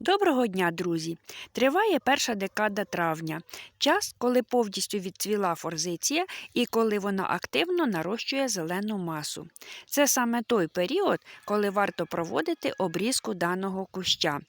Доброго дня, друзі! Триває перша декада травня, час, коли повністю відцвіла форзиція і коли вона активно нарощує зелену масу. Це саме той період, коли варто проводити обрізку даного куща.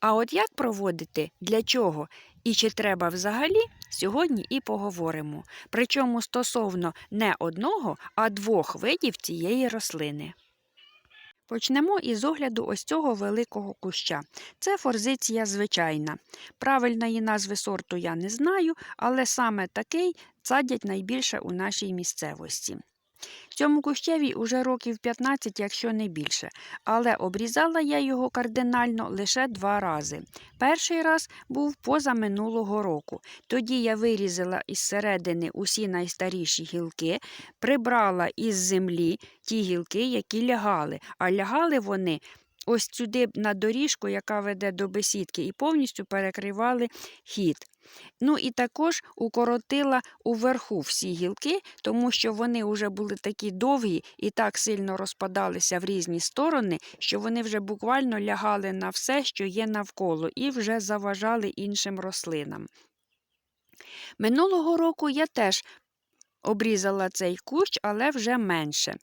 А от як проводити, для чого і чи треба взагалі, сьогодні і поговоримо. Причому стосовно не одного, а двох видів цієї рослини. Почнемо із огляду ось цього великого куща. Це форзиція звичайна. Правильної назви сорту я не знаю, але саме такий садять найбільше у нашій місцевості. Цьому кущеві уже років 15, якщо не більше, але обрізала я його кардинально лише два рази. Перший раз був позаминулого року. Тоді я вирізала із середини усі найстаріші гілки, прибрала із землі ті гілки, які лягали, а лягали вони. Ось сюди на доріжку, яка веде до бесідки, і повністю перекривали хід. Ну і також укоротила уверху всі гілки, тому що вони вже були такі довгі і так сильно розпадалися в різні сторони, що вони вже буквально лягали на все, що є навколо, і вже заважали іншим рослинам. Минулого року я теж обрізала цей кущ, але вже менше.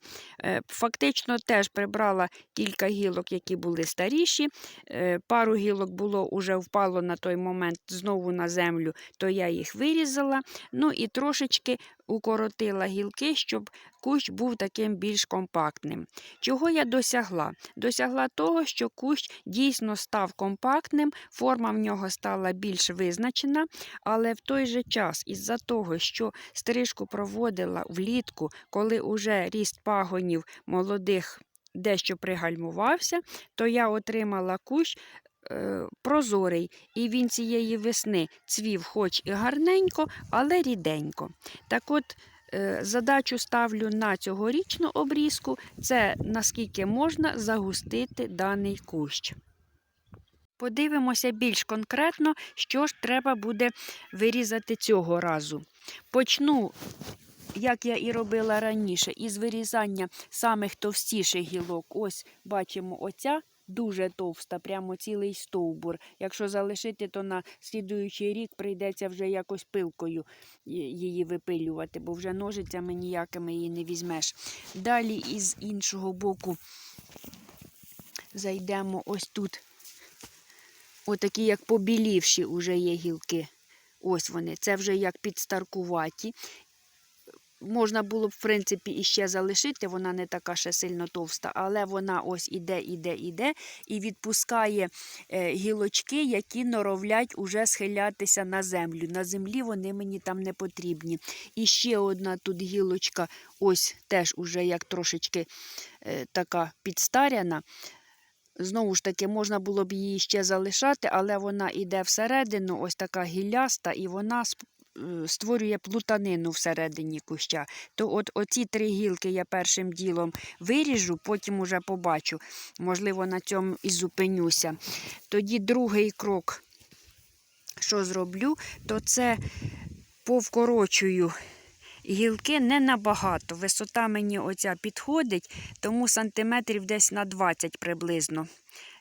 Е, Фактично теж прибрала кілька гілок, які були старіші. Е, Пару гілок було уже впало на той момент знову на землю, то я їх вирізала. Ну і трошечки укоротила гілки, щоб кущ був таким більш компактним. Чого я досягла? Досягла того, що кущ дійсно став компактним, форма в нього стала більш визначена, але в той же час, із-за того, що стрижку проводила влітку, коли уже ріст пагонів молодих дещо пригальмувався, то я отримала кущ. Е, Прозорий, і він цієї весни цвів, хоч і гарненько, але ріденько. Так от, е, задачу ставлю на цьогорічну обрізку це наскільки можна загустити даний кущ. Подивимося більш конкретно, що ж треба буде вирізати цього разу. Почну, як я і робила раніше, із вирізання самих товстіших гілок. Ось бачимо оця. Дуже товста, прямо цілий стовбур. Якщо залишити, то на слідуючий рік прийдеться вже якось пилкою її випилювати, бо вже ножицями ніякими її не візьмеш. Далі із іншого боку зайдемо ось тут. Отакі, як побілівші уже є гілки. Ось вони. Це вже як підстаркуваті. Можна було б, в принципі, іще залишити, вона не така ще сильно товста, але вона ось іде, іде, іде і відпускає е, гілочки, які норовлять уже схилятися на землю. На землі вони мені там не потрібні. І ще одна тут гілочка, ось теж уже як трошечки е, така підстаряна. Знову ж таки, можна було б її ще залишати, але вона йде всередину, ось така гілляста, і вона створює плутанину всередині куща. То от оці три гілки я першим ділом виріжу, потім уже побачу. Можливо, на цьому і зупинюся. Тоді другий крок, що зроблю, то це повкорочую. Гілки не набагато. Висота мені оця підходить, тому сантиметрів десь на 20 приблизно.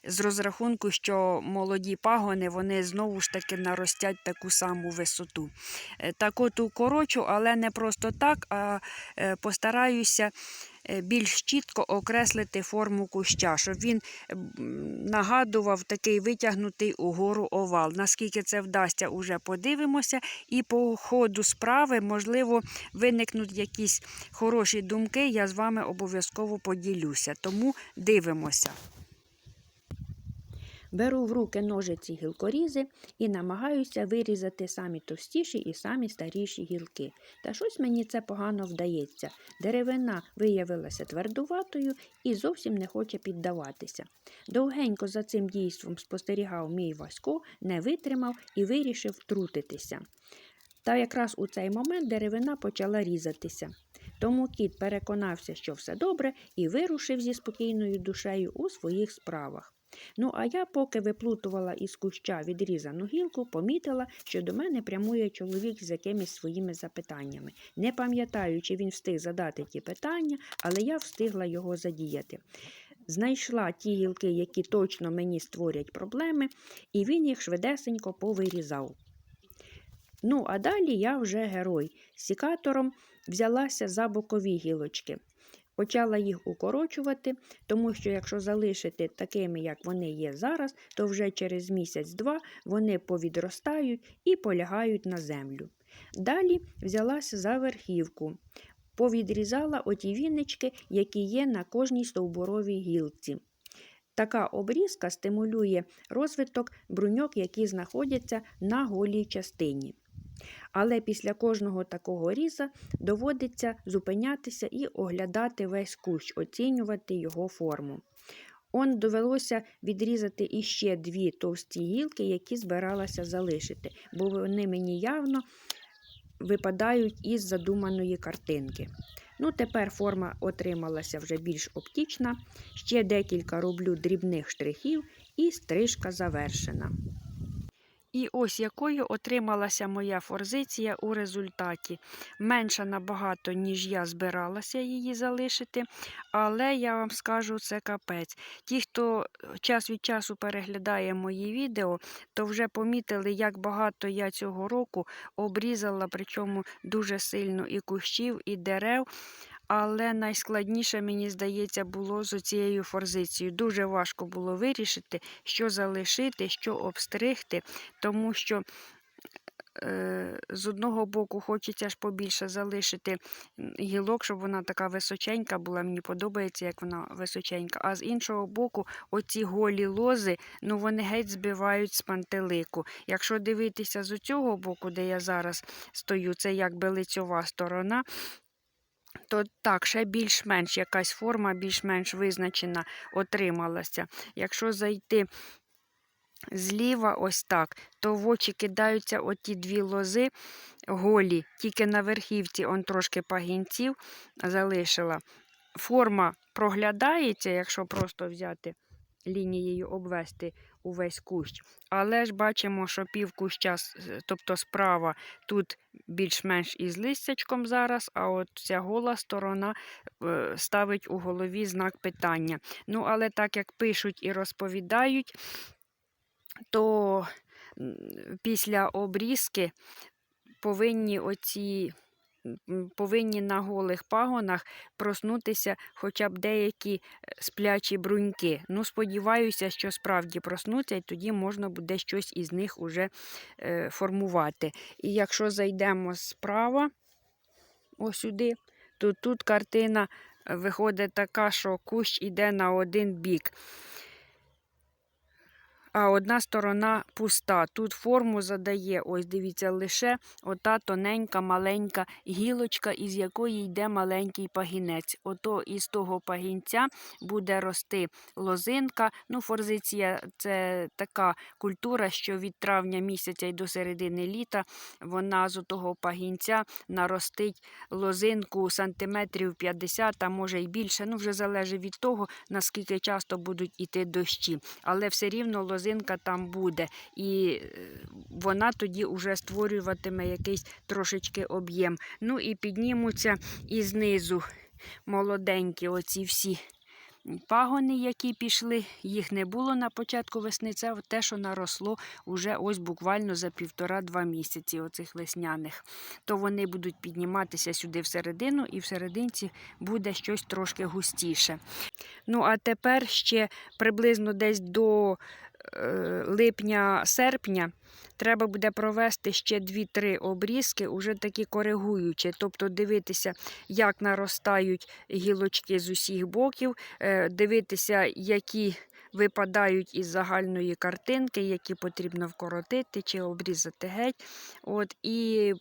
З розрахунку, що молоді пагони вони знову ж таки наростять таку саму висоту. Е, Так от укорочу, але не просто так, а е, постараюся е, більш чітко окреслити форму куща, щоб він нагадував такий витягнутий угору овал. Наскільки це вдасться, уже подивимося. І по ходу справи, можливо, виникнуть якісь хороші думки, я з вами обов'язково поділюся. Тому дивимося. Беру в руки ножиці гілкорізи і намагаюся вирізати самі товстіші і самі старіші гілки. Та щось мені це погано вдається. Деревина виявилася твердуватою і зовсім не хоче піддаватися. Довгенько за цим дійством спостерігав мій Васько, не витримав і вирішив втрутитися. Та якраз у цей момент деревина почала різатися. Тому кіт переконався, що все добре, і вирушив зі спокійною душею у своїх справах. Ну, а я, поки виплутувала із куща відрізану гілку, помітила, що до мене прямує чоловік з якимись своїми запитаннями. Не пам'ятаю, чи він встиг задати ті питання, але я встигла його задіяти. знайшла ті гілки, які точно мені створять проблеми, і він їх швидесенько повирізав. Ну, а далі я вже герой. Сікатором взялася за бокові гілочки. Почала їх укорочувати, тому що якщо залишити такими, як вони є зараз, то вже через місяць-два вони повідростають і полягають на землю. Далі взялася за верхівку, повідрізала оті вінички, які є на кожній стовбуровій гілці. Така обрізка стимулює розвиток бруньок, які знаходяться на голій частині. Але після кожного такого різа доводиться зупинятися і оглядати весь кущ, оцінювати його форму. Он довелося відрізати іще дві товсті гілки, які збиралася залишити, бо вони мені явно випадають із задуманої картинки. Ну, тепер форма отрималася вже більш оптічна. Ще декілька роблю дрібних штрихів, і стрижка завершена. І ось якою отрималася моя форзиція у результаті. Менша набагато, ніж я збиралася її залишити, але я вам скажу, це капець. Ті, хто час від часу переглядає мої відео, то вже помітили, як багато я цього року обрізала, причому дуже сильно і кущів, і дерев. Але найскладніше, мені здається, було з цією форзицією. Дуже важко було вирішити, що залишити, що обстригти, тому що е, з одного боку хочеться ж побільше залишити гілок, щоб вона така височенька була. Мені подобається, як вона височенька. А з іншого боку, оці голі лози, ну вони геть збивають з пантелику. Якщо дивитися з цього боку, де я зараз стою, це якби лицьова сторона то так, ще більш-менш якась форма, більш-менш визначена отрималася. Якщо зайти зліва, ось так, то в очі кидаються оті дві лози голі, тільки на верхівці он трошки пагінців залишила. Форма проглядається, якщо просто взяти лінією обвести увесь кущ. Але ж бачимо, що пів куща, тобто справа, тут більш-менш із листячком зараз, а от ця гола сторона е, ставить у голові знак питання. Ну, але так як пишуть і розповідають, то після обрізки повинні оці повинні на голих пагонах проснутися хоча б деякі е, сплячі бруньки. Ну, сподіваюся, що справді проснуться, і тоді можна буде щось із них уже е, формувати. І якщо зайдемо справа, ось сюди, то тут картина е, виходить така, що кущ іде на один бік а одна сторона пуста. Тут форму задає, ось дивіться, лише ота тоненька маленька гілочка, із якої йде маленький пагінець. Ото із того пагінця буде рости лозинка. Ну, Форзиція це така культура, що від травня місяця і до середини літа вона з того пагінця наростить лозинку сантиметрів 50, а може й більше. Ну, вже залежить від того, наскільки часто будуть іти дощі. Але все рівно лозинка лозинка там буде, і е, вона тоді вже створюватиме якийсь трошечки об'єм. Ну і піднімуться і знизу молоденькі оці всі. Пагони, які пішли, їх не було на початку весни. Це те, що наросло уже ось буквально за півтора-два місяці оцих весняних. То вони будуть підніматися сюди всередину, і всерединці буде щось трошки густіше. Ну, а тепер ще приблизно десь до липня-серпня треба буде провести ще 2-3 обрізки, уже такі коригуючі, тобто дивитися, як наростають гілочки з усіх боків, е, дивитися, які випадають із загальної картинки, які потрібно вкоротити чи обрізати геть. От, І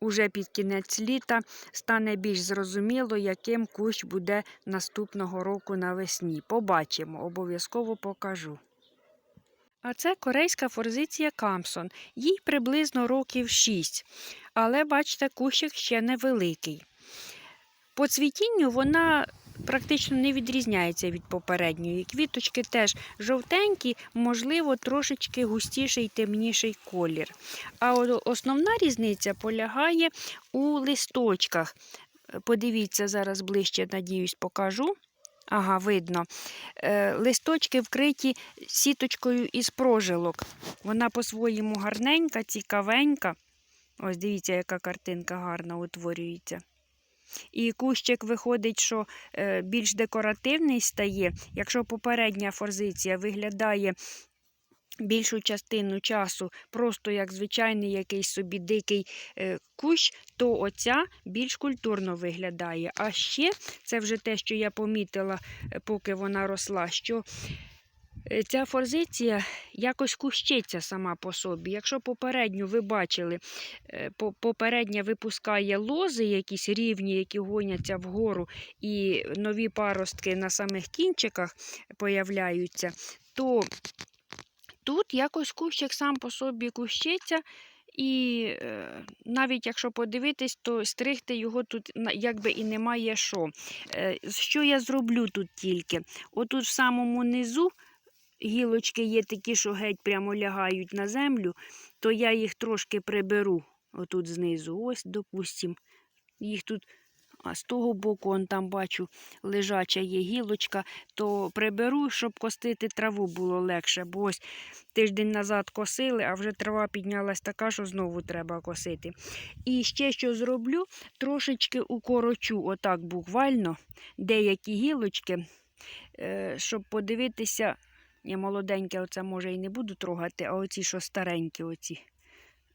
Уже під кінець літа стане більш зрозуміло, яким кущ буде наступного року навесні. Побачимо, обов'язково покажу. А це корейська форзиція Камсон. Їй приблизно років 6. Але, бачите, кущик ще невеликий. По цвітінню вона практично не відрізняється від попередньої. Квіточки теж жовтенькі, можливо, трошечки густіший і темніший колір. А основна різниця полягає у листочках. Подивіться, зараз ближче, надіюсь, покажу. Ага, видно. Е, листочки вкриті сіточкою із прожилок. Вона по-своєму гарненька, цікавенька. Ось дивіться, яка картинка гарна утворюється. І кущик виходить, що е, більш декоративний стає. Якщо попередня форзиція виглядає більшу частину часу просто як звичайний якийсь собі дикий е, кущ, то оця більш культурно виглядає. А ще це вже те, що я помітила, е, поки вона росла, що е, ця форзиція якось кущиться сама по собі. Якщо попередню ви бачили, попередня випускає лози, якісь рівні, які гоняться вгору, і нові паростки на самих кінчиках появляються, то тут якось кущик сам по собі кущиться. І е, навіть якщо подивитись, то стригти його тут якби і немає що. Е, що я зроблю тут тільки? Отут в самому низу гілочки є такі, що геть прямо лягають на землю, то я їх трошки приберу отут знизу. Ось, допустим, їх тут. А з того боку, он там бачу, лежача є гілочка, то приберу, щоб костити траву було легше. Бо ось тиждень назад косили, а вже трава піднялась така, що знову треба косити. І ще що зроблю, трошечки укорочу, отак буквально, деякі гілочки, е, щоб подивитися. Я молоденьке, оце може і не буду трогати, а оці, що старенькі, оці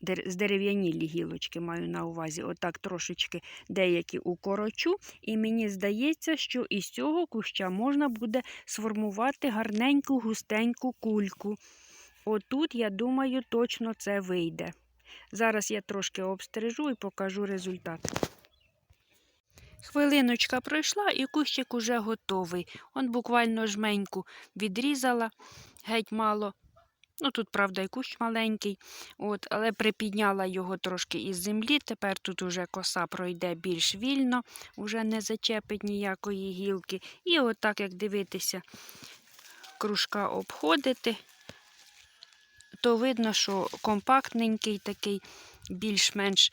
дер- здерев'янілі гілочки маю на увазі. Отак трошечки деякі укорочу. І мені здається, що із цього куща можна буде сформувати гарненьку густеньку кульку. Отут, я думаю, точно це вийде. Зараз я трошки обстрижу і покажу результат. Хвилиночка пройшла і кущик уже готовий. Он буквально жменьку відрізала, геть мало. Ну, тут, правда, і кущ маленький, от, але припідняла його трошки із землі. Тепер тут уже коса пройде більш вільно, уже не зачепить ніякої гілки. І отак, як дивитися, кружка обходити, то видно, що компактненький такий, більш-менш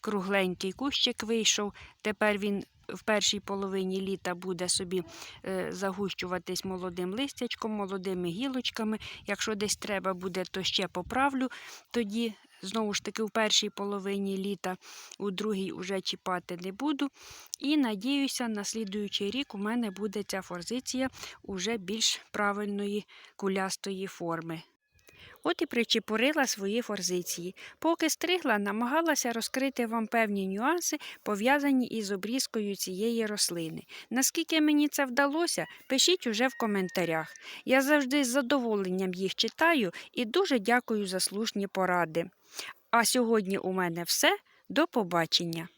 кругленький кущик вийшов. Тепер він в першій половині літа буде собі е, загущуватись молодим листячком, молодими гілочками. Якщо десь треба буде, то ще поправлю. Тоді, знову ж таки, в першій половині літа, у другій уже чіпати не буду. І надіюся, на слідуючий рік у мене буде ця форзиція уже більш правильної кулястої форми. От і причепурила свої форзиції. Поки стригла, намагалася розкрити вам певні нюанси, пов'язані із обрізкою цієї рослини. Наскільки мені це вдалося, пишіть уже в коментарях. Я завжди з задоволенням їх читаю і дуже дякую за слушні поради. А сьогодні у мене все. До побачення!